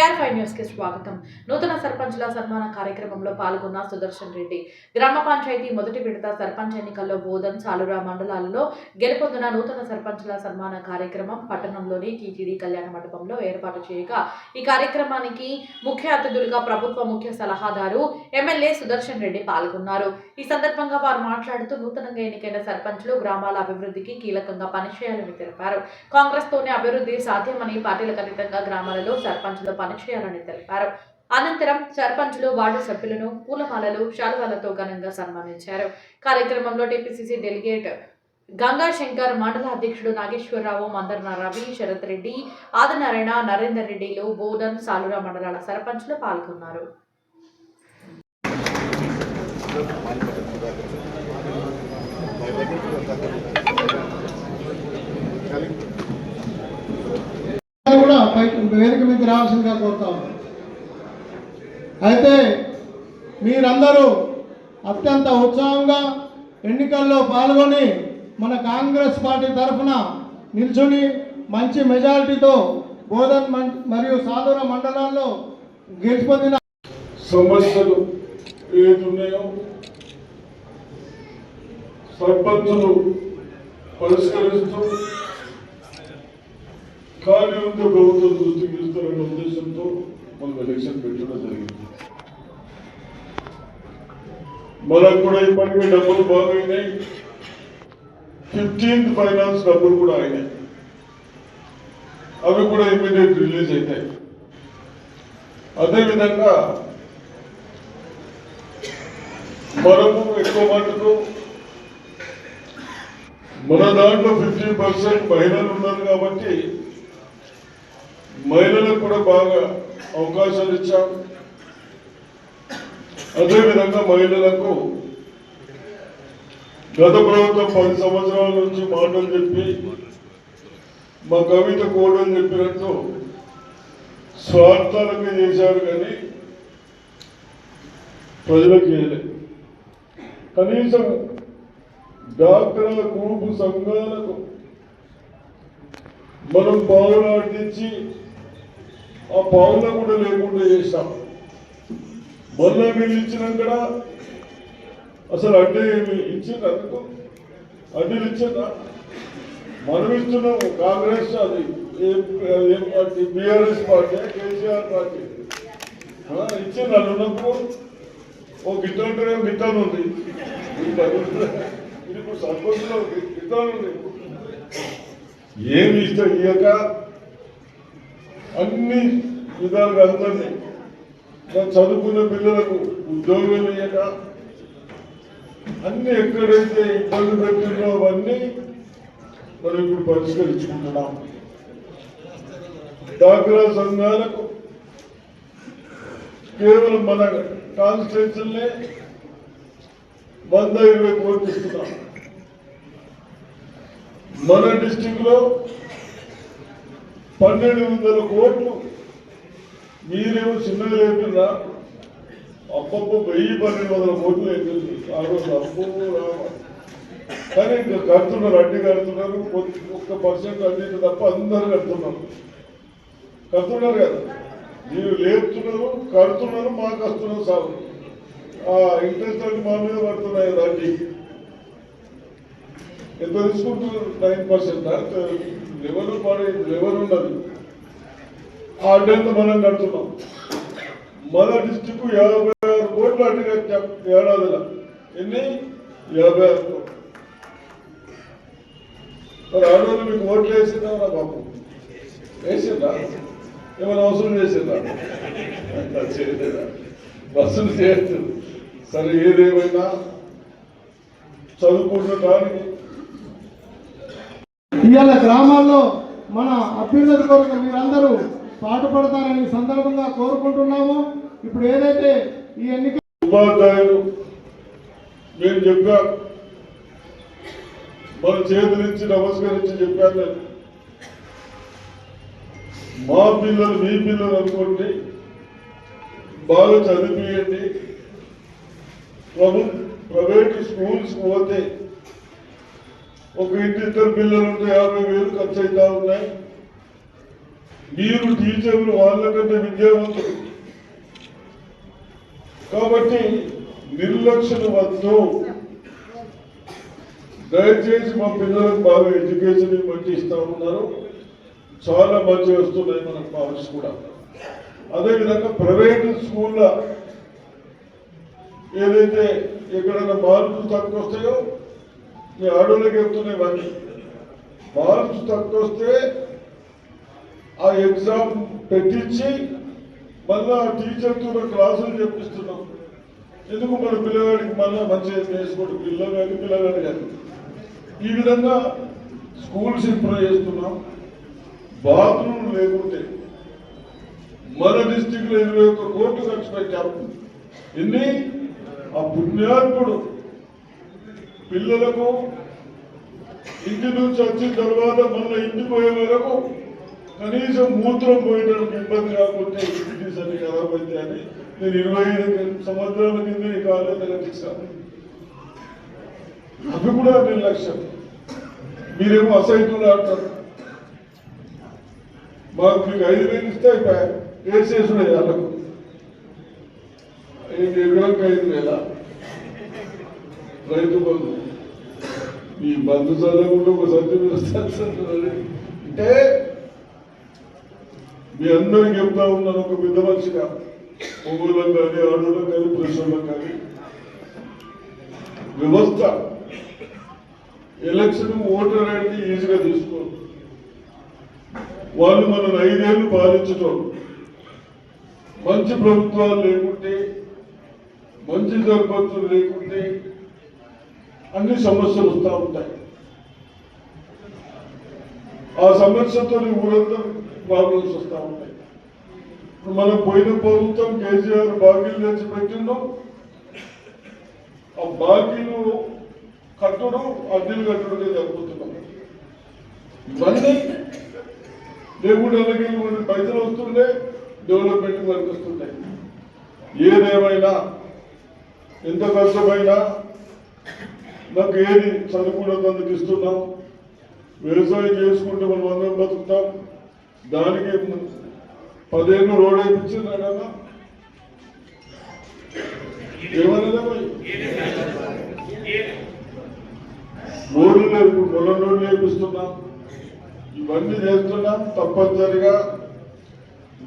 KR five న్యూస్కి స్వాగతం. నూతన సర్పంచుల సన్మాన కార్యక్రమంలో పాల్గొన్న సుదర్శన్ రెడ్డి. గ్రామ పంచాయతీ మొదటి విడత సర్పంచ్ ఎన్నికల్లో బోధన్ సాలురా మండలాలలో గెలుపొందిన నూతన సర్పంచ్ల సన్మాన కార్యక్రమం పట్టణంలోని టీటీడీ కళ్యాణ మండపంలో ఏర్పాటు చేయగా ఈ కార్యక్రమానికి ముఖ్య అతిథులుగా ప్రభుత్వ ముఖ్య సలహాదారు ఎమ్మెల్యే సుదర్శన్ రెడ్డి పాల్గొన్నారు. ఈ సందర్భంగా వారు మాట్లాడుతూ నూతనంగా ఎన్నికైన సర్పంచ్లు గ్రామాల అభివృద్ధికి కీలకంగా పనిచేయాలని తెలిపారు. కాంగ్రెస్ తోనే అభివృద్ధి సాధ్యమని పార్టీలకు అతీతంగా గ్రామాలలో సర్పంచ్లు పనిచేయాలని తెలిపారు. అనంతరం సర్పంచులు వార్డు సభ్యులను పూలమాలలు శాలువాలతో ఘనంగా సన్మానించారు. కార్యక్రమంలో టీపీసీసీ డెలిగేట్ గంగా శంకర్ మండల అధ్యక్షుడు నాగేశ్వరరావు మందర్న రవి శరత్ రెడ్డి ఆదినారాయణ నరేందర్ రెడ్డిలు బోధన్ సాలురా మండలాల సర్పంచులు పాల్గొన్నారు కూడా పై- వేదిక మీద రావాల్సిందిగా కోరుతాం అయితే మీరందరూ అత్యంత ఉత్సాహంగా ఎన్నికల్లో పాల్గొని మన కాంగ్రెస్ పార్టీ తరఫున నిల్చుని మంచి మెజారిటీతో బోధన్ మం- మరియు సాధుర మండలాల్లో గెలుపొందిన సమస్యలు ఏదున్నాయో సర్పంచులు పరిష్కరిస్తూ ఖాళీ ప్రభుత్వం దృష్టికి ఇస్తారనే ఉద్దేశంతో మనం ఎలక్షన్ పెట్టడం జరిగింది. మనకు కూడా ఇప్పటికే డబ్బులు బాగున్నాయి ఫిఫ్టీన్త్ ఫైనాన్స్ డబ్బులు కూడా అయినాయి. అవి కూడా ఇమీడియట్ రిలీజ్ అవుతాయి అదేవిధంగా మనము ఎక్కువ మటుకు మన దాంట్లో ఫిఫ్టీ పర్సెంట్ మహిళలు ఉన్నారు కాబట్టి మహిళలకు కూడా బాగా అవకాశాలు ఇచ్చాం. అదేవిధంగా మహిళలకు గత ప్రభుత్వం పది సంవత్సరాల నుంచి మాటలు చెప్పి మా కవిత కోడని చెప్పినట్టు స్వార్థాలకే చేశారు కానీ ప్రజలకు చేయలేదు కనీసం డాక్టర్ల గ్రూపు సంఘాలకు మనం పావులు ఆడించి ఆ పావుల కూడా లేకుండా చేశాం. మళ్ళా వీళ్ళు ఇచ్చినాక అసలు అడ్డీ ఇచ్చింది అందుకు? అడ్డీలు ఇచ్చిందా మనం ఇస్తున్నాము కాంగ్రెస్ అది. ఏం party? BRS party KCR party. ఇచ్చింది అది ఉన్నప్పుడు. ఓ గిట్ట గిట్టాను ఉంది. ఇప్పుడు సర్పంచ్లో గిట్టాను ఉంది. ఏమి ఇస్తే ఇయ్యక? అన్ని విధాలుగా అందరినీ ఇంకా చదువుకున్న పిల్లలకు ఉద్యోగం ఇయ్యక అన్ని ఎక్కడైతే ఇబ్బంది పెట్టినో అవన్నీ మనం ఇప్పుడు పరిష్కరించుకుంటున్నాం. డాక్రా సంఘాలకు కేవలం మన కాన్స్టిట్యూషన్లే వంద ఇరవై కోట్లు ఇస్తున్నాం. మన డిస్టిక్లో పన్నెండు వందల కోట్లు. మీరేమో చిన్నది లేకుండా అప్పప్ప వెయ్యి పన్నెండు వందల కోట్లు అవుతుంది ఆ రోజు అప్పు కానీ ఇంకా కడుతున్నారు అడ్డి కడుతున్నారు ఒక్క పర్సెంట్ అడ్డి తప్ప అందరు కడుతున్నారు. కడుతున్నారు కదా. మీరు లేపుతున్నారు కడుతున్నారు మాకు వస్తున్నారు సాగు ఆ ఇంట్రెస్ట్ అంటే మా మీద పడుతున్నాయి అడ్డీ ఎంత తీసుకుంటున్నారు? Nine percent? లెవెల్ పడే లెవెల్ ఉన్నది ఆ అడ్డు మనం కడుతున్నాం. మన డిస్టిక్ యాభై ఆరు కోట్లు అడ్డు ఏడాదిల ఎన్ని? యాభై ఆరు కోట్లు. మరి ఆడవాళ్ళు మీకు ఓట్లు వేసిందా నా బాబు? వేసిందా? ఏమైనా అవసరం చేసిందా? చేయలేదా? బస్సులు చేయట్లేదు సరే ఏదేమైనా కానీ ఇవాళ గ్రామాల్లో మన అభ్యున్నతి కొరకు మీరందరూ పాటుపడతారని సందర్భంగా కోరుకుంటున్నాము. ఇప్పుడు ఏదైతే ఈ ఎన్నిక ఉపాధ్యాయులు నేను చెప్పా మన చేతులిచ్చి నమస్కరించి చెప్పాను మా పిల్లలు మీ పిల్లలు అనుకోండి బాగా చదివియండి. ప్రభు ప్రైవేట్ స్కూల్స్ పోతే ఒక ఇంటి ఇద్దరు పిల్లలు ఉంటే యాభై వేలు ఖర్చు అవుతా ఉన్నాయి. మీరు టీచర్లు వాళ్ళకంటే విద్యావంతులు. కాబట్టి నిర్లక్ష్యం వద్దు. దయచేసి మా పిల్లలకు బాగా ఎడ్యుకేషన్ మంచి ఇస్తా ఉన్నారు. చాలా మంచి వస్తున్నాయి మన మార్క్స్ కూడా. అదేవిధంగా ప్రైవేట్ స్కూళ్ళ ఏదైతే ఎక్కడైనా మార్కులు తక్కువ వస్తాయో మీ ఆడోళ్ళకి చెప్తున్నాయి ఇవన్నీ. మార్క్స్ తక్కువ వస్తే ఆ ఎగ్జామ్ పెట్టించి మళ్ళా ఆ టీచర్తో క్లాసులు చెప్పిస్తున్నాం. ఎందుకు మన పిల్లగాడికి మళ్ళీ మంచిగా చేసుకోండి పిల్లగాడి పిల్లగాడి కానీ ఈ విధంగా స్కూల్స్ ఇంప్రూవ్ చేస్తున్నాం. బాత్రూమ్ లేకుంటే మన డిస్టిక్లో ఇరవై ఒక్క కోట్లు ఖర్చు పెట్టాము ఎన్ని? ఆ పుణ్యాత్ముడు. పిల్లలకు ఇంటి నుంచి వచ్చిన తర్వాత మళ్ళీ ఇంటి పోయే వరకు కనీసం మూత్రం పోయడానికి ఇబ్బంది కాకుంటే ఇంటిస్ అని ఖరాబ్ అయితే అని నేను ఇరవై ఐదు సంవత్సరాల కింద ఈ కాలేజీ కట్టించాను అది కూడా నిర్లక్ష్యం. మీరేమో అసైతులు ఆడతారు మాకు మీకు ఐదు వేలు ఇస్తే అయిపోయాయి వేసేసుడే వాళ్ళకు. ఐదు ఎకరాలకు ఐదు వేల? రైతు బంధు. ఈ బంధు చదవకుండా ఒక సత్యం అంటే మీ అందరికి చెప్తా ఉన్నాను ఒక పెద్ద మనిషిగా. మొగుళ్ళకు కానీ ఆడోళ్ళకు కానీ పురుషులకు కానీ. వ్యవస్థ. ఎలక్షన్ ఓటర్ అనేది ఈజీగా తీసుకో వాళ్ళు మనం ఐదేళ్ళు పాలించటం మంచి ప్రభుత్వాలు లేకుంటే మంచి సర్పంచులు లేకుంటే అన్ని సమస్యలు వస్తూ ఉంటాయి. ఆ సమస్యతో ఊరంతా ప్రాబ్లమ్స్ వస్తూ ఉంటాయి. ఇప్పుడు మనం పోయిన ప్రభుత్వం కేసీఆర్ బాకీలు తెచ్చి పెట్టిందో ఆ బాకీలు కట్టడం అద్దెలు కట్టడం జరుగుతున్నాం ఇవన్నీ లేకుండా అలాగే పైసలు వస్తుండే డెవలప్మెంట్ మనకు వస్తుంటాయి ఏదేమైనా ఎంత కష్టమైనా నాకు ఏది చదువుకున్నందుకు ఇస్తున్నాం? వ్యవసాయం చేసుకుంటే మనం అందరం బతుకుతాం. దానికి పదేళ్ళు రోడ్ వేయించింది కదా? ఏమన్నదా రోడ్లు లేదు పొలం రోడ్లు వేపిస్తున్నాం. ఇవన్నీ చేస్తున్నాం తప్పనిసరిగా.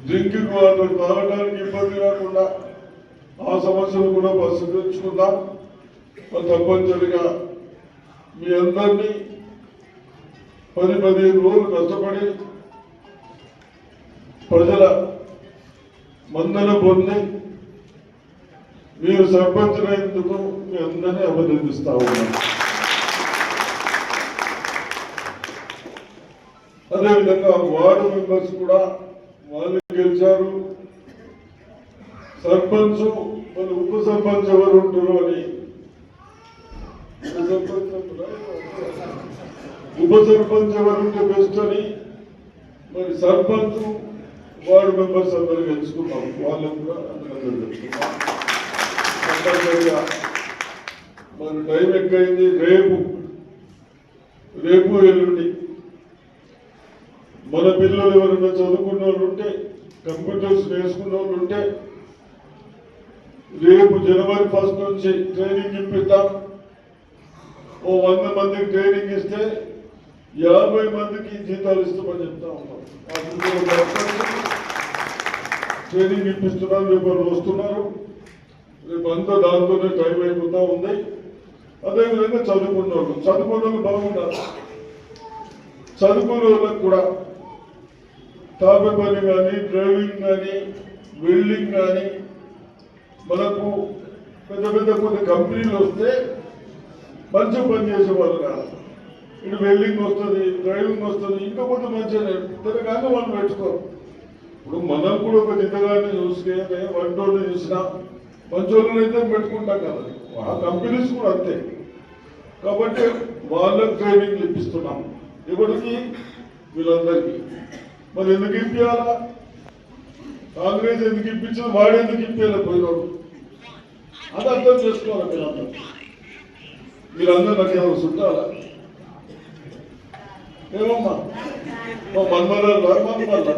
డ్రింకింగ్ వాటర్ తాగడానికి ఇబ్బంది కాకుండా ఆ సమస్యలు కూడా పరిశీలించుకుందాం మరి తప్పనిసరిగా మీ అందరినీ పది పదిహేను రోజులు కష్టపడి ప్రజల మందన పొంది మీరు సర్పంచులైనందుకు మీ అందరినీ అభినందిస్తా ఉన్నాను. అదేవిధంగా వార్డు మెంబర్స్ కూడా వాళ్ళు గెలిచారు. సర్పంచ్ మన ఉప సర్పంచ్ ఎవరు ఉంటారు అని ఉప సర్పంచ్ ఎవరు ఉంటే బెస్ట్ అని మరి సర్పంచ్ వార్డు మెంబర్స్ అందరూ గెలుచుకున్నాం వాళ్ళకు కూడా అభినందనలు మరి టైం ఎక్కువైంది రేపు. రేపు ఎల్లుండి. మన పిల్లలు ఎవరైనా చదువుకున్న వాళ్ళు ఉంటే కంప్యూటర్స్ నేర్చుకున్న వాళ్ళు ఉంటే రేపు జనవరి ఫస్ట్ నుంచి ట్రైనింగ్ ఇప్పిద్దాం. ఓ వంద మందికి ట్రైనింగ్ ఇస్తే యాభై మందికి జీతాలు ఇస్తామని చెప్తా ఉన్నాం. ట్రైనింగ్ ఇప్పిస్తున్నారు రేపు వాళ్ళు వస్తున్నారు. రేపు అంతా దాంతోనే టైం అయిపోతా ఉంది. అదేవిధంగా చదువుకున్న వాళ్ళు చదువుకున్న వాళ్ళు బాగుండాలి. చదువుకునే వాళ్ళకి కూడా తాపే పని కానీ డ్రైవింగ్ కానీ వెల్డింగ్ కానీ మనకు పెద్ద పెద్ద కొన్ని కంపెనీలు వస్తే మంచి పనిచేసే వాళ్ళు కాదు. ఇటు వెల్డింగ్ వస్తుంది డ్రైవింగ్ వస్తుంది ఇంకా కొంత మంచిగా ఇంతగానే వాళ్ళు పెట్టుకోరు. ఇప్పుడు మనం కూడా ఒక నిజగాన్ని చూసుకే వంటోళ్ళు చూసినా మంచోళ్ళని అయితే పెట్టుకుంటాం కదా. ఆ కంపెనీస్ కూడా అంతే. కాబట్టి వాళ్ళకి ట్రైనింగ్ ఇప్పిస్తున్నాం. ఎవరికి వీళ్ళందరికీ. మరి ఎందుకు ఇప్పించాలా కాంగ్రెస్ ఎందుకు ఇప్పించింది? వాడు ఎందుకు ఇప్పించాలి పోయినోడు? అది అర్థం చేసుకోవాలి మీరందరూ. మీరందరూ నాకు ఏమైనా చుట్టాలా ఏమమ్మా? మా మన్మరాలు మన్మరాలు